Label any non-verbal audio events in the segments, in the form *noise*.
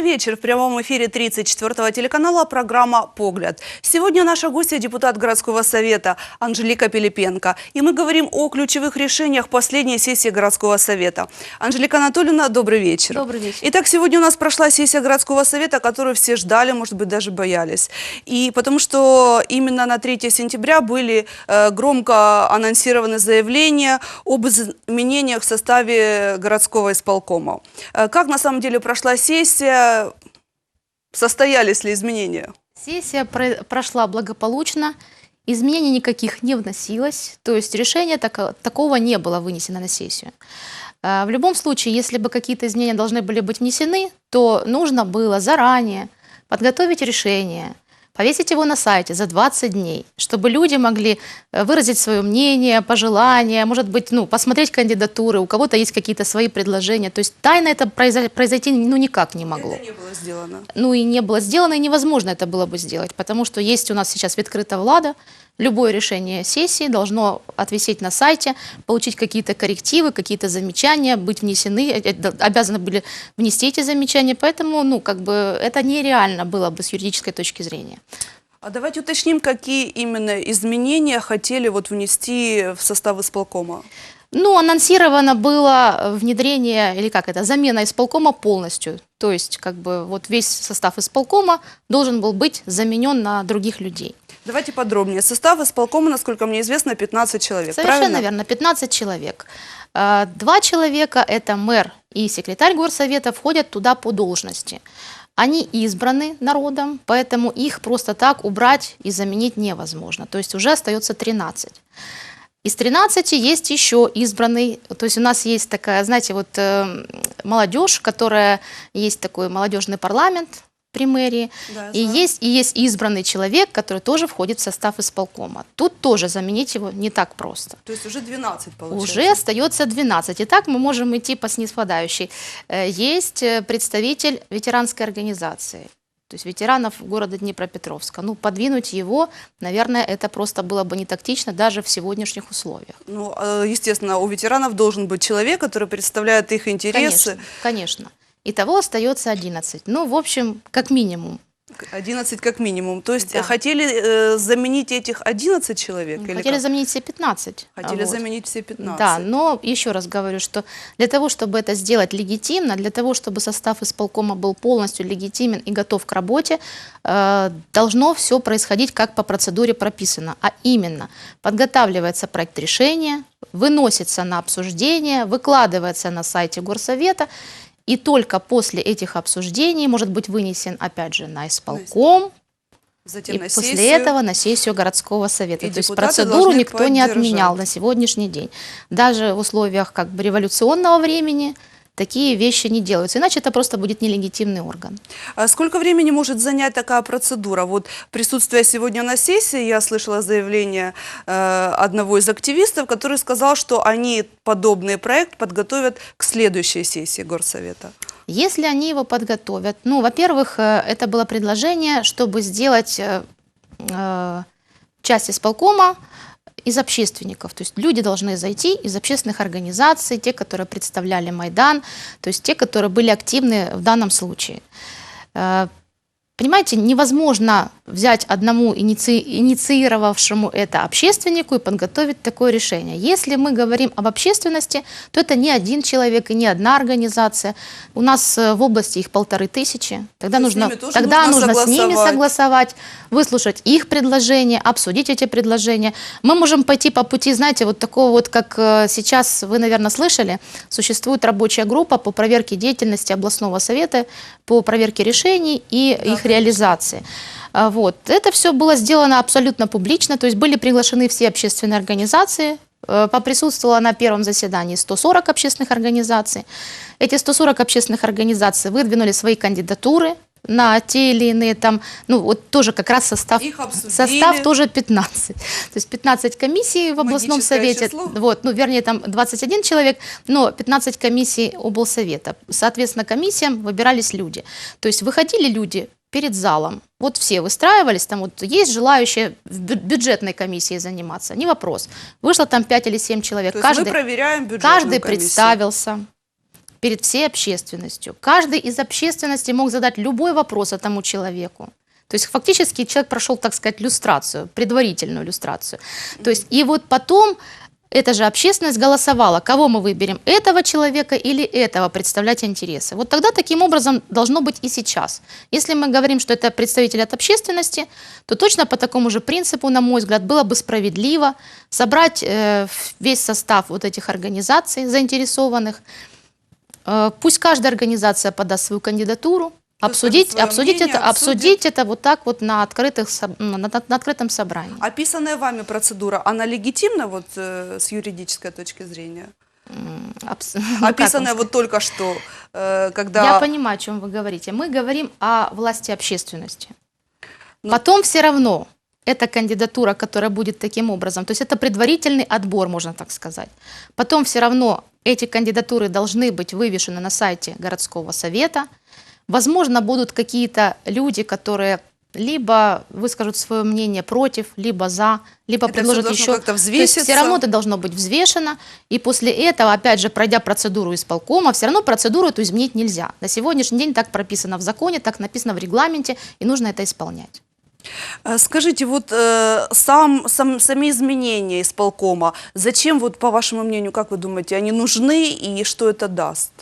Добрый вечер. В прямом эфире 34-го телеканала программа «Погляд». Сегодня наша гостья – депутат городского совета Анжелика Пилипенко. И мы говорим о ключевых решениях последней сессии городского совета. Анжелика Анатольевна, добрый вечер. Добрый вечер. Итак, сегодня у нас прошла сессия городского совета, которую все ждали, может быть, даже боялись. И потому что именно на 3 сентября были э, громко анонсированы заявления об изменениях в составе городского исполкома. Э, Как на самом деле прошла сессия? Состоялись ли изменения? Сессия про- прошла благополучно, изменений никаких не вносилось, то есть решения тако- такого не было вынесено на сессию. А, В любом случае, если бы какие-то изменения должны были быть внесены, то нужно было заранее подготовить решение, повесить его на сайте за 20 дней, чтобы люди могли э, выразить свое мнение, пожелания, может быть, ну, посмотреть кандидатуры, у кого-то есть какие-то свои предложения. То есть тайно это произо- произойти ну, никак не могло. Это не было сделано. ну и не было сделано, и невозможно это было бы сделать, потому что есть у нас сейчас відкрита влада, любое решение сессии должно отвисеть на сайте, получить какие-то коррективы, какие-то замечания, быть внесены, э, э, обязаны были внести эти замечания, поэтому, ну, как бы это нереально было бы с юридической точки зрения. А давайте уточним, какие именно изменения хотели вот внести в состав исполкома. Ну, анонсировано было внедрение, или как это, замена исполкома полностью. То есть, как бы, вот весь состав исполкома должен был быть заменен на других людей. Давайте подробнее. Состав исполкома, насколько мне известно, 15 человек. Совершенно правильно? верно, 15 человек. А, Два человека, это мэр и секретарь горсовета, входят туда по должности. Они избраны народом, поэтому их просто так убрать и заменить невозможно. То есть уже остается 13. Из 13 есть еще избранный, то есть у нас есть такая, знаете, вот э, молодежь, которая, есть такой молодежный парламент при мэрии, Да, и есть, и есть избранный человек, который тоже входит в состав исполкома. Тут тоже заменить его не так просто. То есть уже 12 получается. Уже остается 12. Итак, мы можем идти по снисходящей. Э, Есть э, представитель ветеранской организации, то есть ветеранов города Днепропетровска. Ну, подвинуть его, наверное, это просто было бы не тактично даже в сегодняшних условиях. Ну, э, естественно, у ветеранов должен быть человек, который представляет их интересы. Конечно, конечно. Итого остается 11. Ну, в общем, как минимум. 11 как минимум. То есть Да. хотели э, заменить этих 11 человек? или Хотели как? заменить все 15. Хотели Вот. заменить все 15. Да, но еще раз говорю, что для того, чтобы это сделать легитимно, для того, чтобы состав исполкома был полностью легитимен и готов к работе, э, должно все происходить как по процедуре прописано. А именно, подготавливается проект решения, выносится на обсуждение, выкладывается на сайте горсовета, и только после этих обсуждений может быть вынесен, опять же, на исполком, Затем и на после сессию. этого на сессию городского совета. И То есть процедуру никто не отменял на сегодняшний день. Даже в условиях как бы революционного времени такие вещи не делаются. Иначе это просто будет нелегитимный орган. А сколько времени может занять такая процедура? Вот присутствие сегодня на сессии, я слышала заявление э, одного из активистов, который сказал, что они подобный проект подготовят к следующей сессии горсовета. Если они его подготовят, ну, во-первых, э, это было предложение, чтобы сделать э, э, часть исполкома из общественников. То есть люди должны зайти из общественных организаций, те, которые представляли Майдан, то есть те, которые были активны в данном случае. Понимаете, невозможно взять одному иници- инициировавшему это общественнику и подготовить такое решение. Если мы говорим об общественности, то это не один человек и не одна организация. У нас э, в области их полторы тысячи. Тогда То с нужно, тоже тогда нужно нужно с ними согласовать. выслушать их предложения, обсудить эти предложения. Мы можем пойти по пути, знаете, вот такого вот, как э, сейчас вы, наверное, слышали, существует рабочая группа по проверке деятельности областного совета, по проверке решений и их реализации. А, Вот. Это все было сделано абсолютно публично, то есть были приглашены все общественные организации, Э, поприсутствовало на первом заседании 140 общественных организаций. Эти 140 общественных организаций выдвинули свои кандидатуры на те или иные там, ну вот тоже как раз состав, состав тоже 15. То есть 15 комиссий в областном Магическое совете, число. вот, ну вернее там 21 человек, но 15 комиссий облсовета. Соответственно, комиссиям выбирались люди. То есть выходили люди перед залом. Вот все выстраивались, там вот есть желающие в бю- бюджетной комиссии заниматься, не вопрос. Вышло там 5 или 7 человек. То каждый мы проверяем бюджетную каждый комиссию. представился, перед всей общественностью. Каждый из общественности мог задать любой вопрос этому человеку. То есть фактически человек прошел, так сказать, люстрацию, предварительную люстрацию. То есть и вот потом эта же общественность голосовала, кого мы выберем, этого человека или этого представлять интересы. Вот тогда таким образом должно быть и сейчас. Если мы говорим, что это представитель от общественности, то точно по такому же принципу, на мой взгляд, было бы справедливо собрать э, весь состав вот этих организаций заинтересованных, Пусть каждая организация подаст свою кандидатуру, обсудить, обсудить, мнение, это, обсудит. обсудить это вот так вот на, открытых, соб- ну, на, на- на открытом собрании. Описанная вами процедура, она легитимна вот э, с юридической точки зрения? Абс- *laughs* ну, вот только что, э, когда... Я понимаю, о чем вы говорите. Мы говорим о власти общественности. Ну- Потом все равно эта кандидатура, которая будет таким образом, то есть это предварительный отбор, можно так сказать. Потом все равно эти кандидатуры должны быть вывешены на сайте городского совета. Возможно, будут какие-то люди, которые либо выскажут свое мнение против, либо за, либо Это предложат еще. как-то То есть все равно это должно быть взвешено, и после этого, опять же, пройдя процедуру исполкома, все равно процедуру эту изменить нельзя. На сегодняшний день так прописано в законе, так написано в регламенте, и нужно это исполнять. Э, Скажите, вот э, сам, сам, сами изменения исполкома, зачем, вот по вашему мнению, как вы думаете, они нужны и что это даст?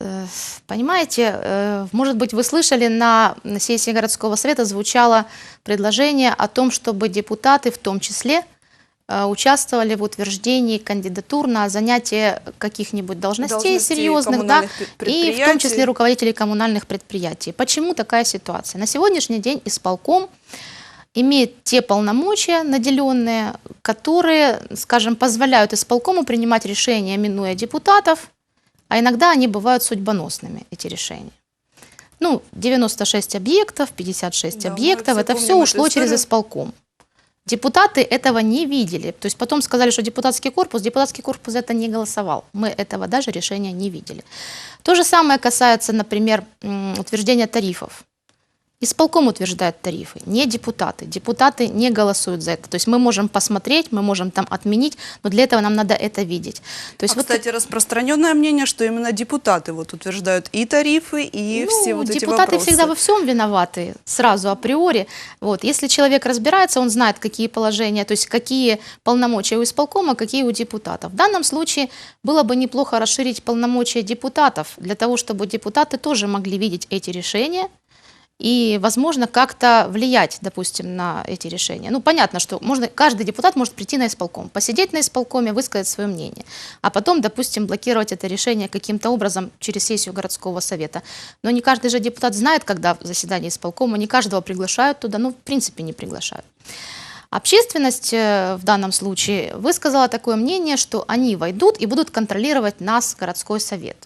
Э, Понимаете, э, может быть, вы слышали, на сессии городского совета звучало предложение о том, чтобы депутаты в том числе участвовали в утверждении кандидатур на занятие каких-нибудь должностей, Должностей серьезных, да, и в том числе руководителей коммунальных предприятий. Почему такая ситуация? На сегодняшний день исполком имеет те полномочия, наделенные, которые, скажем, позволяют исполкому принимать решения, минуя депутатов, а иногда они бывают судьбоносными, эти решения. Ну, 96 объектов, 56 Да, объектов, это все ушло через историю. исполком. Депутаты этого не видели. То есть потом сказали, что депутатский корпус, депутатский корпус это не голосовал. Мы этого даже решения не видели. То же самое касается, например, утверждения тарифов. Исполком утверждает тарифы, не депутаты. Депутаты не голосуют за это. То есть мы можем посмотреть, мы можем там отменить, но для этого нам надо это видеть. То есть а, вот кстати, распространенное мнение, что именно депутаты вот утверждают и тарифы, и Ну, все вот эти депутаты всегда во всем виноваты, сразу априори. Вот. Если человек разбирается, он знает, какие положения, то есть какие полномочия у исполкома, какие у депутатов. В данном случае было бы неплохо расширить полномочия депутатов, для того, чтобы депутаты тоже могли видеть эти решения, и, возможно, как-то влиять, допустим, на эти решения. Ну, понятно, что можно, каждый депутат может прийти на исполком, посидеть на исполкоме, высказать свое мнение, а потом, допустим, блокировать это решение каким-то образом через сессию городского совета. Но не каждый же депутат знает, когда заседание исполкома, не каждого приглашают туда, ну, в принципе, не приглашают. Общественность э, в данном случае высказала такое мнение, что они войдут и будут контролировать нас, городской совет.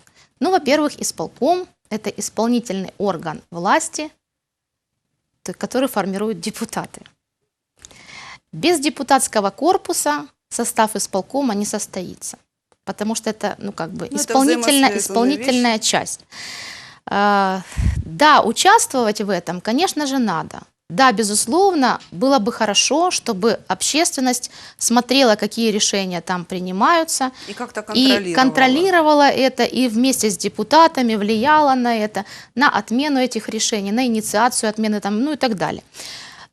Ну, во-первых, исполком – это исполнительный орган власти, который формируют депутаты. Без депутатского корпуса состав исполкома не состоится, потому что это, ну, как бы, Ну, исполнительная, исполнительная часть. А, Да, участвовать в этом, конечно же, надо. Да, безусловно, было бы хорошо, чтобы общественность смотрела, какие решения там принимаются, И как-то и контролировала. контролировала это, и вместе с депутатами влияла на это, на отмену этих решений, на инициацию отмены, там, ну и так далее.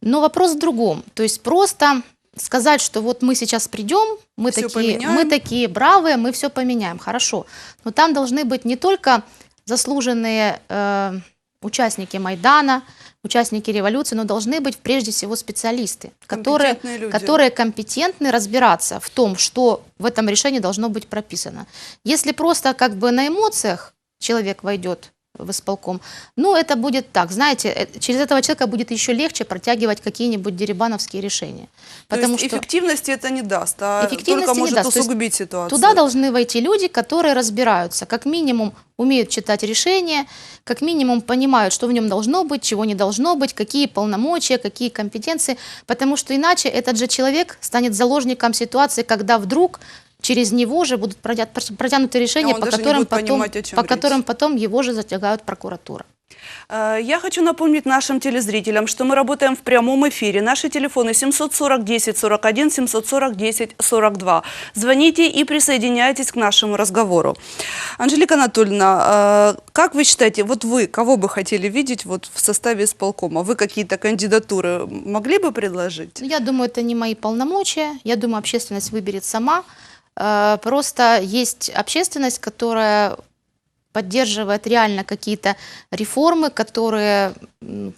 Но вопрос в другом. То есть просто сказать, что вот мы сейчас придем, мы, такие, поменяем. мы такие бравые, мы все поменяем, хорошо. Но там должны быть не только заслуженные э, участники Майдана, участники революции, но должны быть прежде всего специалисты, которые, люди. которые компетентны разбираться в том, что в этом решении должно быть прописано. Если просто как бы на эмоциях человек войдет в исполком, ну, это будет так, знаете, э, через этого человека будет еще легче протягивать какие-нибудь дерибановские решения. То Потому есть что эффективности это не даст, а Эффективности только не может даст. То есть усугубить ситуацию. Туда должны войти люди, которые разбираются, как минимум умеют читать решения, как минимум понимают, что в нем должно быть, чего не должно быть, какие полномочия, какие компетенции, потому что иначе этот же человек станет заложником ситуации, когда вдруг через него же будут протя- протянуты решения, по, которым потом, понимать, по речь. которым потом его же затягают прокуратура. Э, Я хочу напомнить нашим телезрителям, что мы работаем в прямом эфире. Наши телефоны 740 10 41, 740 10 42. Звоните и присоединяйтесь к нашему разговору. Анжелика Анатольевна, э, как вы считаете, вот вы кого бы хотели видеть вот в составе исполкома? Вы какие-то кандидатуры могли бы предложить? Ну, Я думаю, это не мои полномочия. Я думаю, общественность выберет сама. Э, Просто есть общественность, которая поддерживает реально какие-то реформы, которые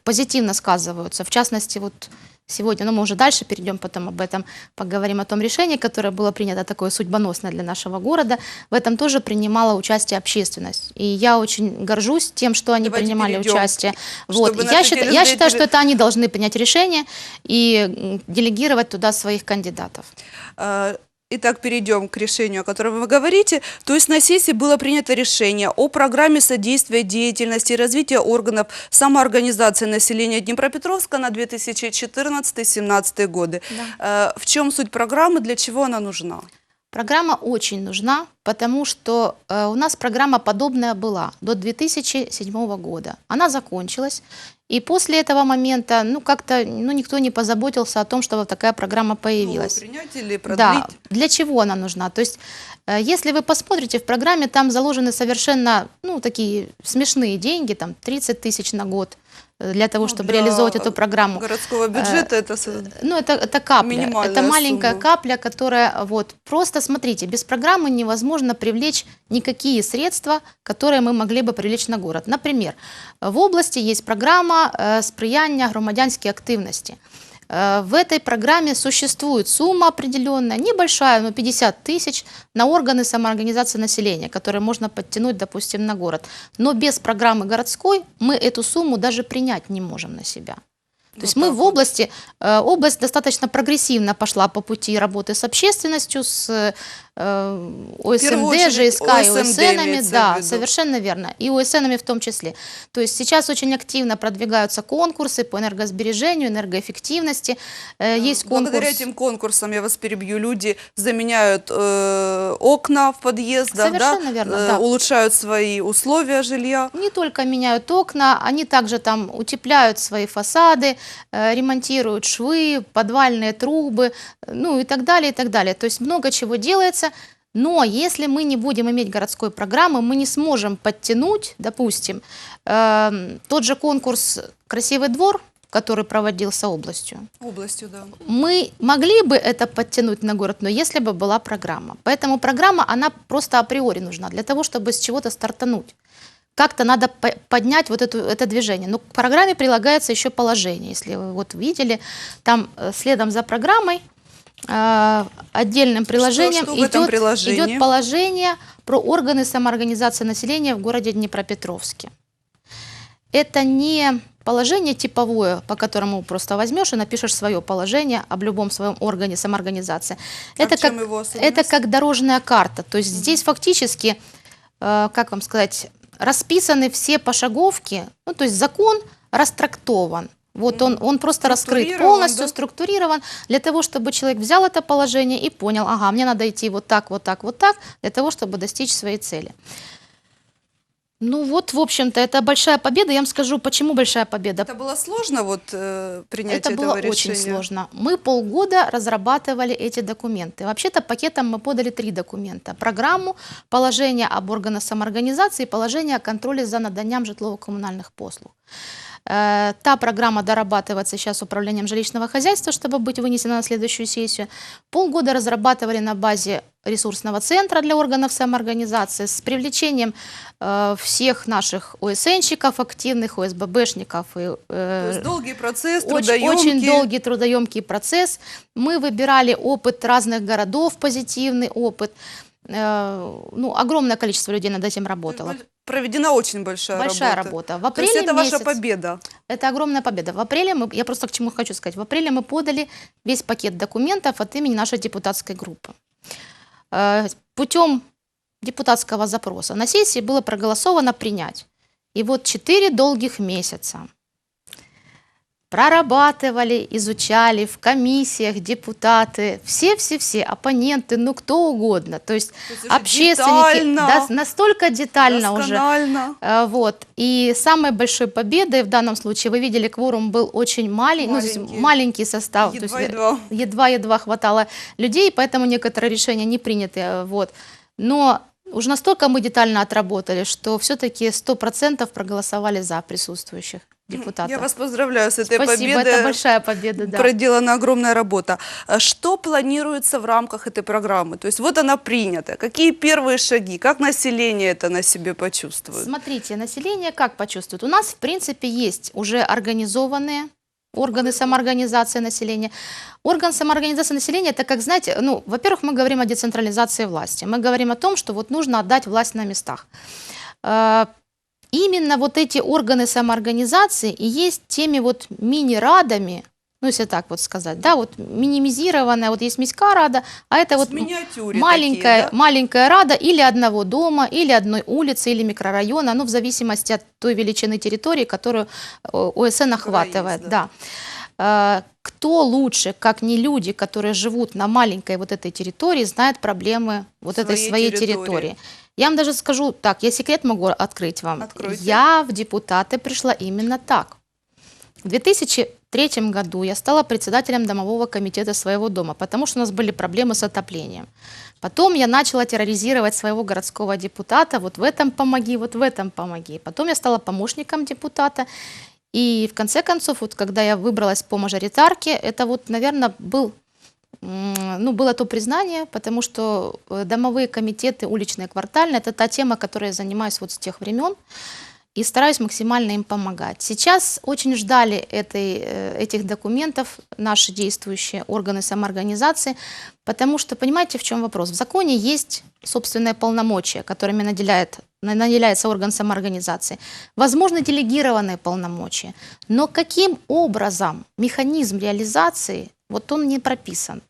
позитивно сказываются. В частности, вот сегодня, ну мы уже дальше перейдем, потом об этом поговорим, о том решении, которое было принято, такое судьбоносное для нашего города. В этом тоже принимала участие общественность. И я очень горжусь тем, что они Давайте принимали перейдем, участие. Вот. Я, считаю, я считаю, что это они должны принять решение и делегировать туда своих кандидатов. Итак, перейдем к решению, о котором вы говорите. То есть на сессии было принято решение о программе содействия деятельности и развития органов самоорганизации населения Днепропетровска на 2014-2017 годы. Э, В чем суть программы, для чего она нужна? Программа очень нужна, потому что э, у нас программа подобная была до 2007 года. Она закончилась, и после этого момента, ну, как-то, ну, никто не позаботился о том, чтобы такая программа появилась. Ну, принять или продлить? Да, для чего она нужна? То есть, э, если вы посмотрите в программе, там заложены совершенно, ну, такие смешные деньги, там 30 тысяч на год для того, Ну, чтобы для реализовать эту программу. Городского бюджета это... Ну, это, это капля. Это маленькая сумма. капля, которая вот просто смотрите, без программы невозможно привлечь никакие средства, которые мы могли бы привлечь на город. Например, в области есть программа э, сприяння громадянській активности. Э, В этой программе существует сумма определенная, небольшая, но 50 тысяч на органы самоорганизации населения, которые можно подтянуть, допустим, на город. Но без программы городской мы эту сумму даже принять не можем на себя. То есть Вот мы в области, э, область достаточно прогрессивно пошла по пути работы с общественностью, с ОСМД, ЖСК и ОСМД ОСНами, имеется в да, совершенно верно, и ОСНами в том числе. То есть сейчас очень активно продвигаются конкурсы по энергосбережению, энергоэффективности. Э, Есть конкурс. Благодаря этим конкурсам, я вас перебью, люди заменяют э, окна в подъездах, да, верно, э, да. улучшают свои условия жилья. Не только меняют окна, они также там утепляют свои фасады, э, ремонтируют швы, подвальные трубы, э, ну и так далее, и так далее. То есть много чего делается. Но если мы не будем иметь городской программы, мы не сможем подтянуть, допустим, эм, тот же конкурс «Красивый двор», который проводился областью. Областью, да. Мы могли бы это подтянуть на город, но если бы была программа. Поэтому программа, она просто априори нужна для того, чтобы с чего-то стартануть. Как-то надо по- поднять вот эту, это движение. Но к программе прилагается еще положение. Если вы вот видели, там э, следом за программой э, отдельным приложением что этом идет, приложении? идет положение про органы самоорганизации населения в городе Днепропетровске. Это не положение типовое, по которому просто возьмешь и напишешь свое положение об любом своем органе самоорганизации. А это, как, это как дорожная карта. То есть здесь фактически, э, как вам сказать, расписаны все пошаговки, ну, то есть закон растрактован. Вот он, он просто раскрыт полностью, да? структурирован для того, чтобы человек взял это положение и понял, ага, мне надо идти вот так, вот так, вот так, для того, чтобы достичь своей цели. Ну вот, в общем-то, это большая победа. Я вам скажу, почему большая победа. Это было сложно вот э, принятие Это этого было решения? очень сложно. Мы полгода разрабатывали эти документы. Вообще-то пакетом мы подали три документа. Программу, положение об органах самоорганизации и положение о контроле за наданням житлово-коммунальных послуг. Э, Та программа дорабатывается сейчас управлением жилищного хозяйства, чтобы быть вынесена на следующую сессию. Полгода разрабатывали на базе ресурсного центра для органов самоорганизации с привлечением э, всех наших ОСНщиков активных, ОСББшников и э, То есть долгий процесс, очень, трудоемкий. очень долгий трудоемкий процесс. Мы выбирали опыт разных городов, позитивный опыт. Э, Ну, огромное количество людей над этим работало. Проведена очень большая, Большая работа. работа. В То апреле есть это ваша месяц- победа. Это огромная победа. В апреле мы, я просто к чему хочу сказать, в апреле мы подали весь пакет документов от имени нашей депутатской группы. Э, Путем депутатского запроса на сессии было проголосовано принять. И вот четыре долгих месяца прорабатывали, изучали в комиссиях депутаты, все-все-все, оппоненты, ну кто угодно. То есть То есть общественники детально, да, настолько детально уже. Э, Вот. И самой большой победой в данном случае, вы видели, кворум был очень маленький, ну, то есть Маленький. маленький состав. едва-едва хватало людей, поэтому некоторые решения не приняты. э, Вот. Но уже настолько мы детально отработали, что все-таки 100% проголосовали за присутствующих депутатов. Я вас поздравляю с этой Спасибо, победой. это большая победа, да. Проделана огромная работа. Что планируется в рамках этой программы? То есть вот она принята. Какие первые шаги? Как население это на себе почувствует? Смотрите, население как почувствует? У нас, в принципе, есть уже организованные органы самоорганизации населения. Орган самоорганизации населения, это как, знаете, ну, во-первых, мы говорим о децентрализации власти. Мы говорим о том, что вот нужно отдать власть на местах. Именно вот эти органы самоорганизации и есть теми вот мини-радами, ну, если так вот сказать, да, вот минимизированная, вот есть міська рада, а это вот маленькая, такие, да? маленькая рада или одного дома, или одной улицы, или микрорайона, ну, в зависимости от той величины территории, которую э, ОСН охватывает, есть, да. Э, Кто лучше, как не люди, которые живут на маленькой вот этой территории, знает проблемы вот этой Своей своей территории. территории. Я вам даже скажу так, я секрет могу открыть вам. Откройте. Я в депутаты пришла именно так. В 2003 году я стала председателем домового комитета своего дома, потому что у нас были проблемы с отоплением. Потом я начала терроризировать своего городского депутата, вот в этом помоги, вот в этом помоги. Потом я стала помощником депутата. И в конце концов, вот когда я выбралась по мажоритарке, это вот, наверное, был ну, было то признание, потому что э, домовые комитеты, уличные, квартальные, это та тема, которой я занимаюсь вот с тех времен и стараюсь максимально им помогать. Сейчас очень ждали этой, э, этих документов наши действующие органы самоорганизации, потому что, понимаете, в чем вопрос? В законе есть собственные полномочия, которыми наделяет, на- наделяется орган самоорганизации. Возможно, делегированные полномочия. Но каким образом механизм реализации, вот он не прописан.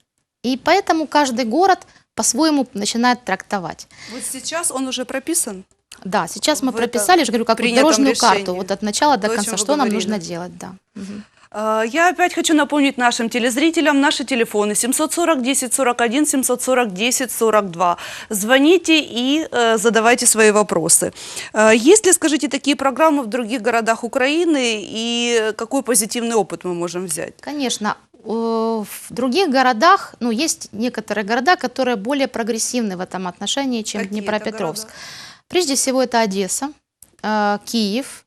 И поэтому каждый город по-своему начинает трактовать. Вот сейчас он уже прописан? Да, сейчас мы В прописали, я же говорю, как вот дорожную решении. карту, вот от начала до То, конца, что нам нужно делать, да. А, Я опять хочу напомнить нашим телезрителям наши телефоны 740 10 41 740 10 42. Звоните и э, задавайте свои вопросы. Э, есть ли, скажите, такие программы в других городах Украины и какой позитивный опыт мы можем взять? Конечно, в других городах, ну, есть некоторые города, которые более прогрессивны в этом отношении, чем Какие Днепропетровск. города? Прежде всего, это Одесса, э, Киев,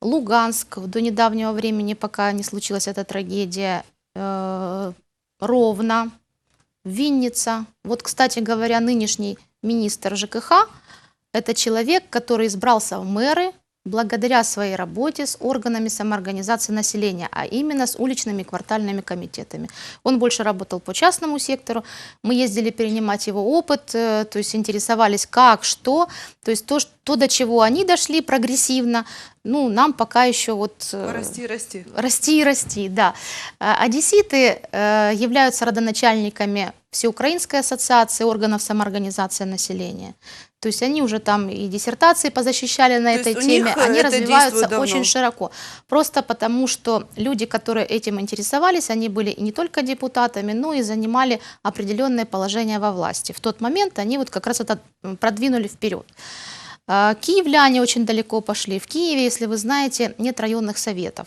Луганск, до недавнего времени, пока не случилась эта трагедия, э, Ровно, Винница. Вот, кстати говоря, нынешний министр ЖКХ – это человек, который избрался в мэры благодаря своей работе с органами самоорганизации населения, а именно с уличными квартальными комитетами. Он больше работал по частному сектору. Мы ездили перенимать его опыт, э, то есть интересовались как, что. То есть то, то до чего они дошли прогрессивно, ну, нам пока еще вот... э, Расти, расти. Расти и расти, да. А, Одесситы э, являются родоначальниками Всеукраинской ассоциации органов самоорганизации населения. То есть они уже там и диссертации позащищали на То этой теме, э, они развиваются очень широко. Просто потому, что люди, которые этим интересовались, они были и не только депутатами, но и занимали определенные положения во власти. В тот момент они вот как раз это продвинули вперед. А, Киевляне очень далеко пошли. В Киеве, если вы знаете, нет районных советов.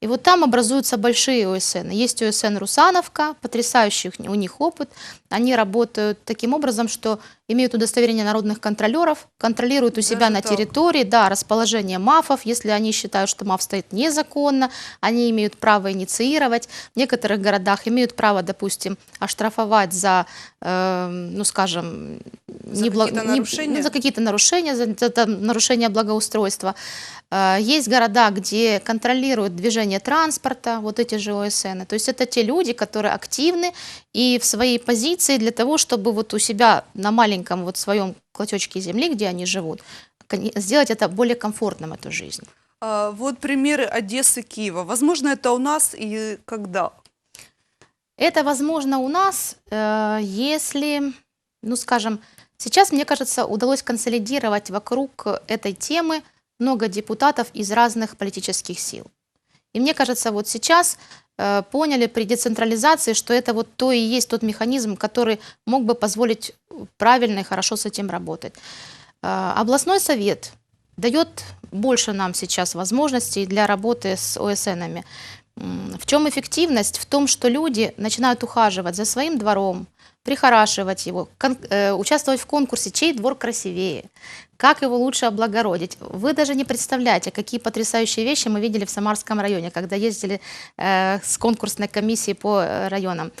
И вот там образуются большие ОСН. Есть ОСН Русановка, потрясающий у них опыт. Они работают таким образом, что имеют удостоверение народных контролеров, контролируют у себя Даже на так? территории да, расположение МАФов. Если они считают, что МАФ стоит незаконно, они имеют право инициировать. В некоторых городах имеют право, допустим, оштрафовать за, э, ну скажем, За какие-то не- нарушения? ну, за какие-то нарушения, за, за там нарушение благоустройства. Э, Есть города, где контролируют движение транспорта, вот эти же ОСН. То есть это те люди, которые активны и в своей позиции для того, чтобы вот у себя на маленьком вот своем клочочке земли, где они живут, сделать это более комфортным, эту жизнь. А, Вот примеры Одессы, Киева. Возможно, это у нас и когда? Это возможно у нас, э, если, ну скажем, сейчас, мне кажется, удалось консолидировать вокруг этой темы много депутатов из разных политических сил. И мне кажется, вот сейчас поняли при децентрализации, что это вот то и есть тот механизм, который мог бы позволить правильно и хорошо с этим работать. Э, Областной совет дает больше нам сейчас возможностей для работы с ОСНами. В чем эффективность? В том, что люди начинают ухаживать за своим двором, прихорашивать его, э, участвовать в конкурсе, чей двор красивее, как его лучше облагородить. Вы даже не представляете, какие потрясающие вещи мы видели в Самарском районе, когда ездили э, с конкурсной комиссией по э, районам.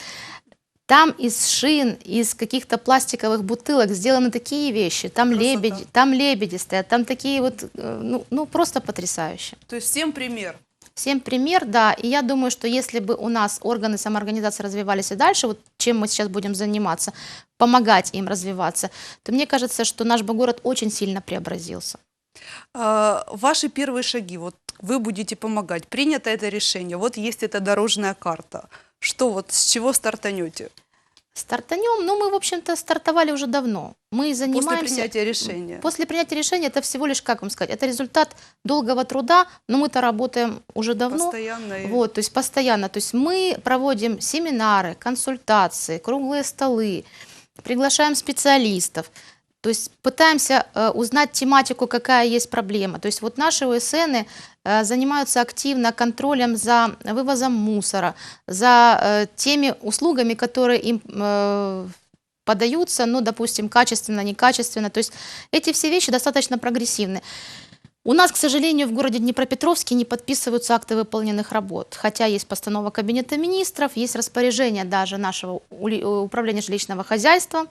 Там из шин, из каких-то пластиковых бутылок сделаны такие вещи. Там Красота. лебеди, там лебеди стоят, там такие вот, э, ну, ну просто потрясающе. То есть всем пример. Всем пример, да. И я думаю, что если бы у нас органы самоорганизации развивались и дальше, вот чем мы сейчас будем заниматься, помогать им развиваться, то мне кажется, что наш бы город очень сильно преобразился. А, Ваши первые шаги, вот вы будете помогать. Принято это решение, вот есть эта дорожная карта. Что вот, с чего стартанете Стартанем, ну мы, в общем-то, стартовали уже давно. Мы занимаемся... после принятия решения? После принятия решения это всего лишь, как вам сказать, это результат долгого труда, но мы-то работаем уже давно. Постоянно. Вот, то есть постоянно. То есть мы проводим семинары, консультации, круглые столы, приглашаем специалистов. То есть пытаемся э, узнать тематику, какая есть проблема. То есть вот наши ОСН э, занимаются активно контролем за вывозом мусора, за э, теми услугами, которые им э, подаются, ну, допустим, качественно, некачественно. То есть эти все вещи достаточно прогрессивны. У нас, к сожалению, в городе Днепропетровске не подписываются акты выполненных работ, хотя есть постанова Кабинета министров, есть распоряжение даже нашего э, управления жилищного хозяйства.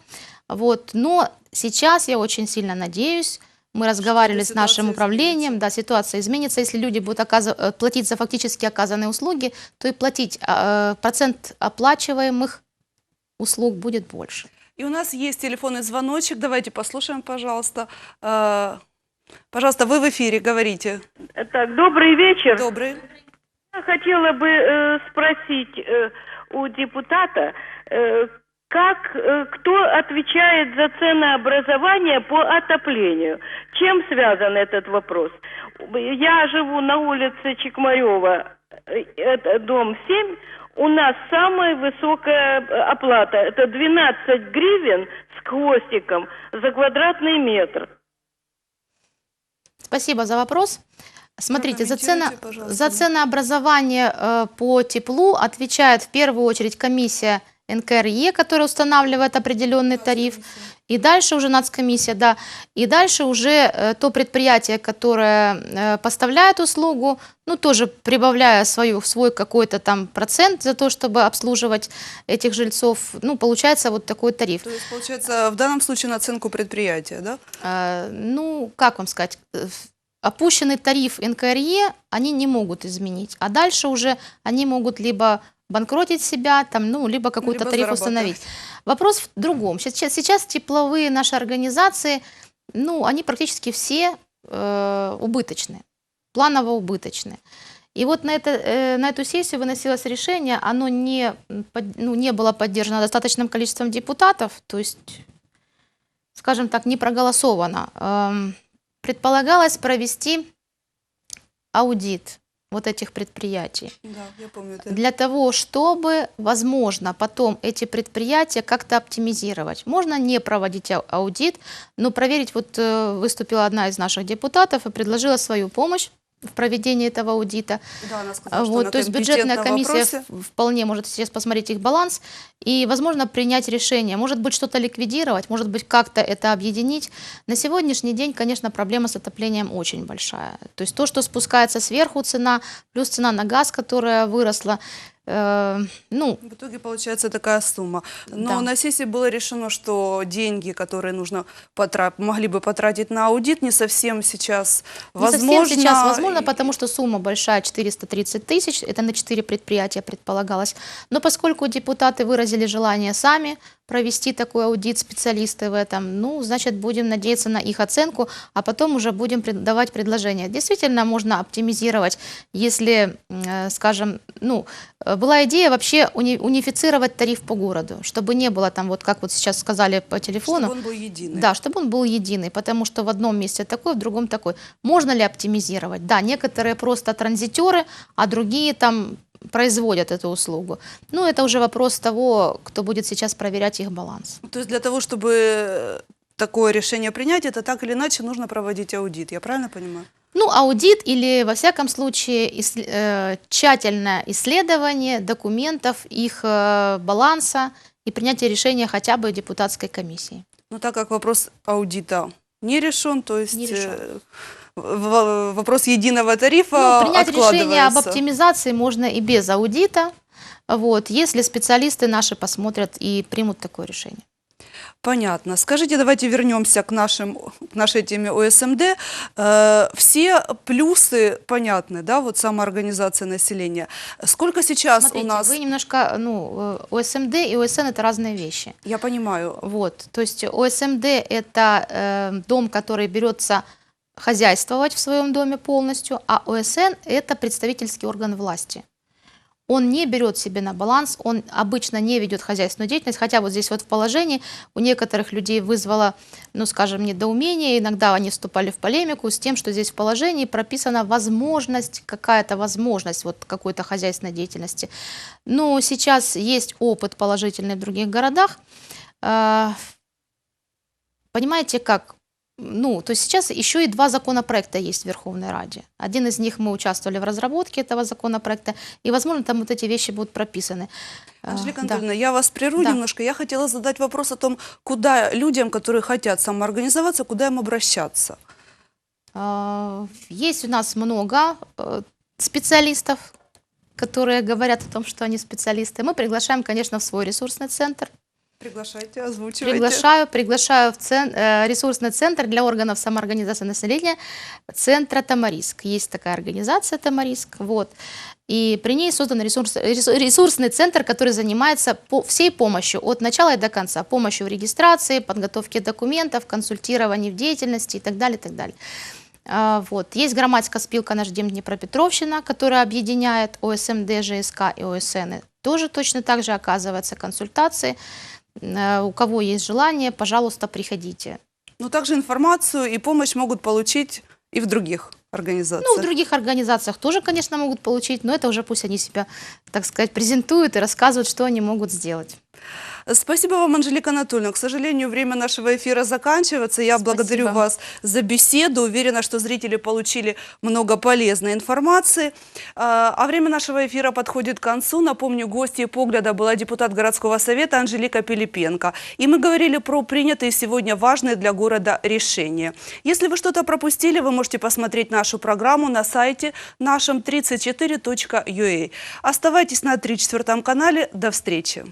Вот. Но сейчас я очень сильно надеюсь, мы разговаривали с нашим управлением, да, ситуация изменится. Если люди будут э, платить за фактически оказанные услуги, то и платить э, процент оплачиваемых услуг будет больше. И у нас есть телефонный звоночек, давайте послушаем, пожалуйста. А, Пожалуйста, вы в эфире, говорите. Так, добрый вечер. Добрый. Я хотела бы э, спросить э, у депутата, как, э, кто отвечает за ценообразование по отоплению? Чем связан этот вопрос? Я живу на улице Чекмарева, э, это дом 7. У нас самая высокая э, оплата. Это 12 гривен с хвостиком за квадратный метр. Спасибо за вопрос. Смотрите, за, цено, пожалуйста. за ценообразование э, по теплу отвечает в первую очередь комиссия НКРЕ, которая устанавливает определенный тариф. И дальше уже нацкомиссия, да. И дальше уже э, то предприятие, которое э, поставляет услугу, ну тоже прибавляя свою, свой какой-то там процент за то, чтобы обслуживать этих жильцов, ну получается вот такой тариф. То есть, получается, в данном случае наценку предприятия, да? Э, ну, как вам сказать, опущенный тариф НКРЕ они не могут изменить, а дальше уже они могут либо банкротить себя, там, ну, либо какой-то Либо тариф установить. Вопрос в другом. Сейчас, сейчас тепловые наши организации, ну, они практически все э, убыточные, планово убыточные. И вот на, это, э, на эту сессию выносилось решение, оно не, под- ну, не было поддержано достаточным количеством депутатов, то есть скажем так, не проголосовано. Эм, Предполагалось провести аудит вот этих предприятий Да, я помню это. для того, чтобы, возможно, потом эти предприятия как-то оптимизировать. Можно не проводить ау- аудит, но проверить, вот э, выступила одна из наших депутатов и предложила свою помощь в проведении этого аудита. Да, она сказала, Вот, она то есть бюджетная комиссия вопросе. вполне может сейчас посмотреть их баланс и, возможно, принять решение. Может быть, что-то ликвидировать, может быть, как-то это объединить. На сегодняшний день, конечно, проблема с отоплением очень большая. То есть то, что спускается сверху цена, плюс цена на газ, которая выросла, э, ну, В итоге получается такая сумма. Но Да. на сессии было решено, что деньги, которые нужно потра- могли бы потратить на аудит, не совсем сейчас не возможно. совсем сейчас возможно, потому что сумма большая, 430 тысяч, это на 4 предприятия предполагалось. Но поскольку депутаты выразили желание сами, провести такой аудит специалисты в этом. Ну, значит, будем надеяться на их оценку, а потом уже будем давать предложения. Действительно, можно оптимизировать, если, скажем, ну, э, была идея вообще уни- унифицировать тариф по городу, чтобы не было там, вот как вот сейчас сказали по телефону, Чтобы он был единый. да, чтобы он был единый, потому что в одном месте такой, в другом такой. Можно ли оптимизировать? Да, некоторые просто транзитеры, а другие там производят эту услугу. Ну, это уже вопрос того, кто будет сейчас проверять их баланс. То есть для того, чтобы э, такое решение принять, это так или иначе нужно проводить аудит. Я правильно понимаю? Ну, аудит или, во всяком случае, ис- э, тщательное исследование документов, их э, баланса и принятие решения хотя бы депутатской комиссии. Но так как вопрос аудита не решен, то есть Не решен. э, вопрос единого тарифа Ну, принять решение об оптимизации можно и без аудита, вот, если специалисты наши посмотрят и примут такое решение. Понятно. Скажите, давайте вернемся к, нашим, к нашей теме ОСМД. Э, все плюсы понятны, да, вот самоорганизация населения. Сколько сейчас Смотрите, у нас... вы немножко, ну, э, ОСМД и ОСН это разные вещи. Я понимаю. Вот, то есть ОСМД это э, дом, который берется хозяйствовать в своем доме полностью, а ОСН это представительский орган власти. Он не берет себе на баланс, он обычно не ведет хозяйственную деятельность, хотя вот здесь вот в положении у некоторых людей вызвало, ну скажем, недоумение, иногда они вступали в полемику с тем, что здесь в положении прописана возможность, какая-то возможность вот какой-то хозяйственной деятельности. Но сейчас есть опыт положительный в других городах, а, Понимаете, как? Ну, то есть сейчас еще и два законопроекта есть в Верховной Раде. Один из них мы участвовали в разработке этого законопроекта, и, возможно, там вот эти вещи будут прописаны. Анжелика да. Анатольевна, я вас прерву Да. немножко. Я хотела задать вопрос о том, куда людям, которые хотят самоорганизоваться, куда им обращаться. А, Есть у нас много э, специалистов, которые говорят о том, что они специалисты. Мы приглашаем, конечно, в свой ресурсный центр. Приглашайте, озвучивайте. Приглашаю, приглашаю в цен- э, ресурсный центр для органов самоорганизации населения центра Тамариск. Есть такая организация Тамариск, вот. И при ней создан ресурс, ресу- ресурсный центр, который занимается по, всей помощью от начала и до конца. Помощью в регистрации, подготовке документов, консультировании в деятельности и так далее, и так далее. А, Вот. Есть громадская спилка «Наш Дем Днепропетровщина», которая объединяет ОСМД, ЖСК и ОСН. Тоже точно так же оказывается консультации. Э, У кого есть желание, пожалуйста, приходите. Но также информацию и помощь могут получить и в других организациях. Ну, в других организациях тоже, конечно, могут получить, но это уже пусть они себя, так сказать, презентуют и рассказывают, что они могут сделать. Спасибо вам, Анжелика Анатольевна. К сожалению, время нашего эфира заканчивается. Я Спасибо. благодарю вас за беседу. Уверена, что зрители получили много полезной информации. А а время нашего эфира подходит к концу. Напомню, гостьей погляда была депутат городского совета Анжелика Пилипенко. И мы говорили про принятые сегодня важные для города решения. Если вы что-то пропустили, вы можете посмотреть нашу программу на сайте нашем 34.ua. Оставайтесь на 34 канале. До встречи.